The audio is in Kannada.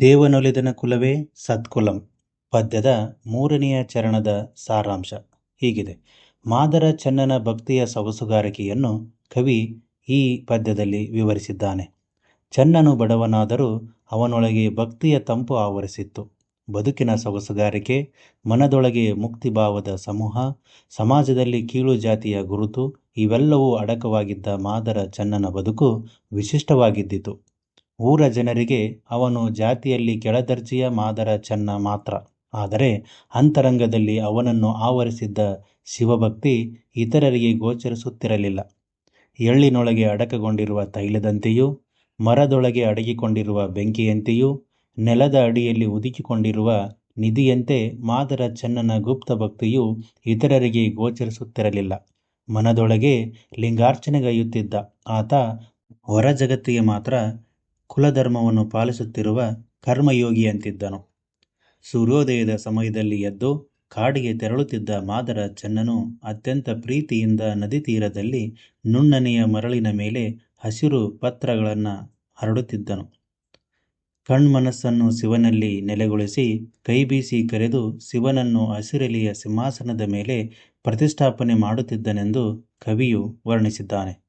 ದೇವನೊಲಿದನ ಕುಲವೇ ಸತ್ಕುಲಂ. ಪದ್ಯದ ಮೂರನೆಯ ಚರಣದ ಸಾರಾಂಶ. ಹೀಗಿದೆ. ಮಾದರ ಚನ್ನನ ಭಕ್ತಿಯ ಸೊಗಸುಗಾರಿಕೆಯನ್ನು ಕವಿ ಈ ಪದ್ಯದಲ್ಲಿ ವಿವರಿಸಿದ್ದಾನೆ. ಚನ್ನನು ಬಡವನಾದರೂ ಅವನೊಳಗೆ ಭಕ್ತಿಯ ತಂಪು ಆವರಿಸಿತ್ತು. ಬದುಕಿನ ಸೊಗಸುಗಾರಿಕೆ ಮನದೊಳಗೆ ಮುಕ್ತಿಭಾವದ ಸಮೂಹ, ಸಮಾಜದಲ್ಲಿ ಕೀಳು ಜಾತಿಯ ಗುರುತು, ಇವೆಲ್ಲವೂ ಅಡಕವಾಗಿದ್ದ ಮಾದರ ಚನ್ನನ ಬದುಕು ವಿಶಿಷ್ಟವಾಗಿದ್ದಿತು. ಊರ ಜನರಿಗೆ ಅವನು ಜಾತಿಯಲ್ಲಿ ಕೆಳದರ್ಜೆಯ ಮಾದರ ಚೆನ್ನ ಮಾತ್ರ. ಆದರೆ ಅಂತರಂಗದಲ್ಲಿ ಅವನನ್ನು ಆವರಿಸಿದ್ದ ಶಿವಭಕ್ತಿ ಇತರರಿಗೆ ಗೋಚರಿಸುತ್ತಿರಲಿಲ್ಲ. ಎಳ್ಳಿನೊಳಗೆ ಅಡಕಗೊಂಡಿರುವ ತೈಲದಂತೆಯೂ, ಮರದೊಳಗೆ ಅಡಗಿಕೊಂಡಿರುವ ಬೆಂಕಿಯಂತೆಯೂ, ನೆಲದ ಅಡಿಯಲ್ಲಿ ಉದುಕಿಕೊಂಡಿರುವ ನಿಧಿಯಂತೆ ಮಾದರ ಚೆನ್ನನ ಗುಪ್ತ ಭಕ್ತಿಯು ಇತರರಿಗೆ ಗೋಚರಿಸುತ್ತಿರಲಿಲ್ಲ. ಮನದೊಳಗೆ ಲಿಂಗಾರ್ಚನೆಗೈಯುತ್ತಿದ್ದ ಆತ ಹೊರ ಜಗತ್ತಿಗೆ ಮಾತ್ರ ಕುಲಧರ್ಮವನ್ನು ಪಾಲಿಸುತ್ತಿರುವ ಕರ್ಮಯೋಗಿಯಂತಿದ್ದನು ಸೂರ್ಯೋದಯದ ಸಮಯದಲ್ಲಿ ಎದ್ದು ಕಾಡಿಗೆ ತೆರಳುತ್ತಿದ್ದ ಮಾದರ ಚೆನ್ನನು ಅತ್ಯಂತ ಪ್ರೀತಿಯಿಂದ ನದಿ ತೀರದಲ್ಲಿ ನುಣ್ಣನೆಯ ಮರಳಿನ ಮೇಲೆ ಹಸಿರು ಪತ್ರಗಳನ್ನು ಹರಡುತ್ತಿದ್ದನು. ಕಣ್ಮನಸ್ಸನ್ನು ಶಿವನಲ್ಲಿ ನೆಲೆಗೊಳಿಸಿ ಕೈಬೀಸಿ ಕರೆದು ಶಿವನನ್ನು ಹಸಿರೆಲೆಯ ಸಿಂಹಾಸನದ ಮೇಲೆ ಪ್ರತಿಷ್ಠಾಪನೆ ಮಾಡುತ್ತಿದ್ದನೆಂದು ಕವಿಯು ವರ್ಣಿಸಿದ್ದಾನೆ.